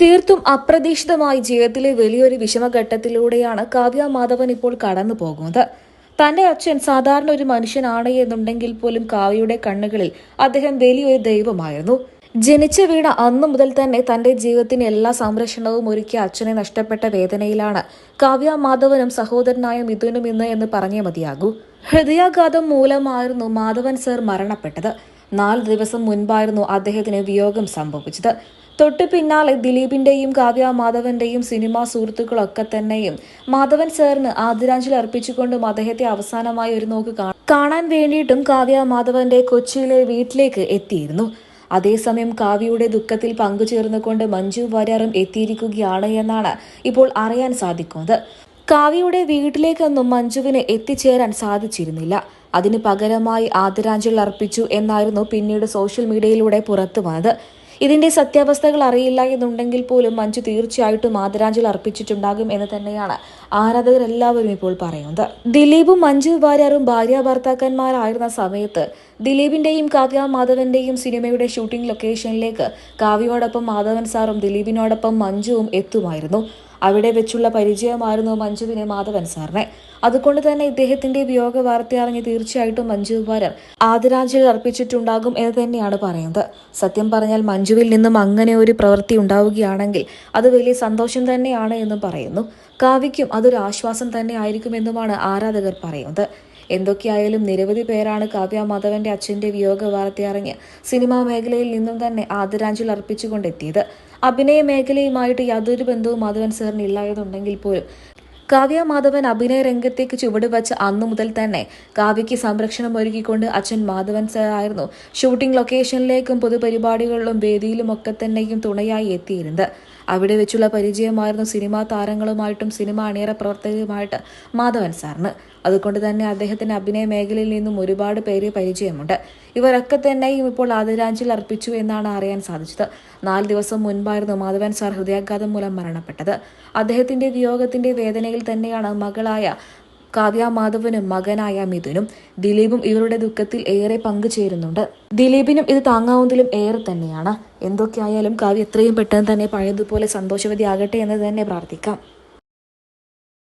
തീർത്തും അപ്രതീക്ഷിതമായി ജീവിതത്തിലെ വലിയൊരു വിഷമഘട്ടത്തിലൂടെയാണ് കാവ്യ മാധവൻ ഇപ്പോൾ കടന്നു പോകുന്നത്. തന്റെ അച്ഛൻ സാധാരണ ഒരു മനുഷ്യനാണ് എന്നുണ്ടെങ്കിൽ പോലും കാവ്യയുടെ കണ്ണുകളിൽ അദ്ദേഹം വലിയൊരു ദൈവമായിരുന്നു. ജനിച്ച വീണ അന്നു മുതൽ തന്നെ തന്റെ ജീവിതത്തിന് എല്ലാ സംരക്ഷണവും ഒരുക്കിയ അച്ഛനെ നഷ്ടപ്പെട്ട വേദനയിലാണ് കാവ്യ മാധവനും സഹോദരനായ മിഥുനും ഇന്ന് എന്ന് പറഞ്ഞേ മതിയാകൂ. ഹൃദയാഘാതം മൂലമായിരുന്നു മാധവൻ സർ മരണപ്പെട്ടത്. നാല് ദിവസം മുൻപായിരുന്നു അദ്ദേഹത്തിന് വിയോഗം സംഭവിച്ചത്. തൊട്ടു പിന്നാലെ ദിലീപിന്റെയും കാവ്യ മാധവന്റെയും സിനിമാ സുഹൃത്തുക്കളൊക്കെ തന്നെയും മാധവൻ സാറിന് ആദരാഞ്ജലി അർപ്പിച്ചുകൊണ്ടും അദ്ദേഹത്തെ അവസാനമായി ഒരു നോക്ക് കാണാൻ വേണ്ടിയിട്ടും കാവ്യ മാധവന്റെ കൊച്ചിയിലെ വീട്ടിലേക്ക് എത്തിയിരുന്നു. അതേസമയം കാവ്യയുടെ ദുഃഖത്തിൽ പങ്കുചേർന്നുകൊണ്ട് മഞ്ജു വരാറും എത്തിയിരിക്കുകയാണ് എന്നാണ് ഇപ്പോൾ അറിയാൻ സാധിക്കുന്നത്. കാവ്യയുടെ വീട്ടിലേക്കൊന്നും മഞ്ജുവിന് എത്തിച്ചേരാൻ സാധിച്ചിരുന്നില്ല. അതിന് പകരമായി ആദരാഞ്ജലി അർപ്പിച്ചു എന്നായിരുന്നു പിന്നീട് സോഷ്യൽ മീഡിയയിലൂടെ പുറത്തു വന്നത്. ഇതിന്റെ സത്യാവസ്ഥകൾ അറിയില്ല എന്നുണ്ടെങ്കിൽ പോലും മഞ്ജു തീർച്ചയായിട്ടും ആദരാഞ്ജലി അർപ്പിച്ചിട്ടുണ്ടാകും എന്ന് തന്നെയാണ് ആരാധകർ എല്ലാവരും ഇപ്പോൾ പറയുന്നത്. ദിലീപും മഞ്ജു വാര്യാറും ഭാര്യ ഭർത്താക്കന്മാരായിരുന്ന സമയത്ത് ദിലീപിന്റെയും കാവ്യ മാധവന്റെയും സിനിമയുടെ ഷൂട്ടിംഗ് ലൊക്കേഷനിലേക്ക് കാവ്യയോടൊപ്പം മാധവൻ സാറും ദിലീപിനോടൊപ്പം മഞ്ജുവും എത്തുമായിരുന്നു. അവിടെ വെച്ചുള്ള പരിചയമായിരുന്നു മഞ്ജുവിനെ മാധവൻ സാറിനെ. അതുകൊണ്ട് തന്നെ ഇദ്ദേഹത്തിന്റെ വിയോഗ വാർത്ത അറിഞ്ഞ് തീർച്ചയായിട്ടും മഞ്ജു വാര്യർ ആദരാഞ്ജലി അർപ്പിച്ചിട്ടുണ്ടാകും എന്ന് തന്നെയാണ് പറയുന്നത്. സത്യം പറഞ്ഞാൽ മഞ്ജുവിൽ നിന്നും അങ്ങനെ ഒരു പ്രവൃത്തി ഉണ്ടാവുകയാണെങ്കിൽ അത് വലിയ സന്തോഷം തന്നെയാണ് എന്നും പറയുന്നു. കാവ്യയ്ക്കും അതൊരു ആശ്വാസം തന്നെ ആയിരിക്കുമെന്നുമാണ് ആരാധകർ പറയുന്നത്. എന്തൊക്കെയായാലും നിരവധി പേരാണ് കാവ്യ മാധവന്റെ അച്ഛന്റെ വിയോഗ വാർത്ത അറിഞ്ഞ് സിനിമാ മേഖലയിൽ നിന്നും തന്നെ ആദരാഞ്ജലി അർപ്പിച്ചുകൊണ്ടെത്തിയത്. അഭിനയ മേഖലയുമായിട്ട് യാതൊരു ബന്ധവും മാധവൻ സാറിന് ഇല്ല എന്നുണ്ടെങ്കിൽ പോലും. കാവ്യ മാധവൻ അഭിനയ രംഗത്തേക്ക് ചുവടുവച്ച അന്നു മുതൽ തന്നെ കാവ്യയ്ക്ക് സംരക്ഷണം ഒരുക്കിക്കൊണ്ട് അച്ഛൻ മാധവൻ സാർ ആയിരുന്നു. ഷൂട്ടിംഗ് ലൊക്കേഷനിലേക്കും പൊതുപരിപാടികളിലും വേദിയിലും ഒക്കെ തന്നെയും തുണയായി എത്തിയിരുന്നത്. അവിടെ വെച്ചുള്ള പരിചയമായിരുന്നു സിനിമാ താരങ്ങളുമായിട്ടും സിനിമ അണിയറ പ്രവർത്തകരുമായിട്ട് മാധവൻ സാറിന്. അതുകൊണ്ട് തന്നെ അദ്ദേഹത്തിന്റെ അഭിനയ മേഖലയിൽ നിന്നും ഒരുപാട് പേര് പരിചയമുണ്ട്. ഇവരൊക്കെ തന്നെയും ഇപ്പോൾ ആദരാഞ്ജലി അർപ്പിച്ചു എന്നാണ് അറിയാൻ സാധിച്ചത്. നാല് ദിവസം മുൻപായിരുന്നു മാധവൻ സാർ ഹൃദയാഘാതം മൂലം മരണപ്പെട്ടത്. അദ്ദേഹത്തിന്റെ വിയോഗത്തിന്റെ വേദനയിൽ തന്നെയാണ് മകളായ കാവ്യ മകനായ മിഥുനും ദിലീപും ഇവരുടെ ദുഃഖത്തിൽ ഏറെ പങ്കുചേരുന്നുണ്ട്. ദിലീപിനും ഇത് താങ്ങാവുന്നതിലും ഏറെ തന്നെയാണ്. എന്തൊക്കെയായാലും കാവ്യ എത്രയും പെട്ടെന്ന് തന്നെ പഴയതുപോലെ സന്തോഷവതി ആകട്ടെ എന്ന് തന്നെ പ്രാർത്ഥിക്കാം.